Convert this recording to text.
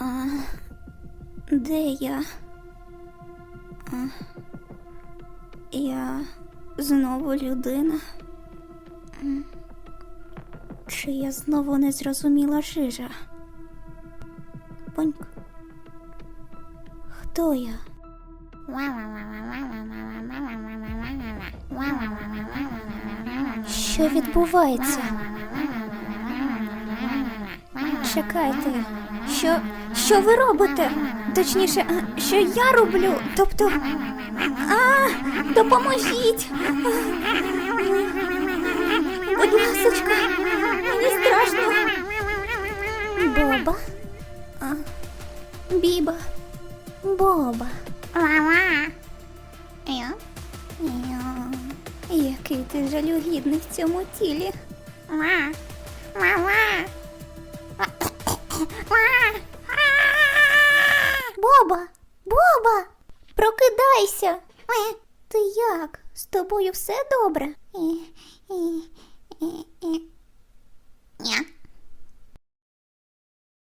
А де я? А, я знову людина. Чи я знову не зрозуміла жижа? Поньк. Хто я? Що відбувається? Чекайте, що, що ви робите? Точніше, що я роблю? Тобто. А, допоможіть! Будь ласочка, мені страшно. Боба? А, Біба. Боба. Я? Я. Який ти жалюгідний в цьому тілі. Боба! Боба! Прокидайся! Ти як? З тобою все добре?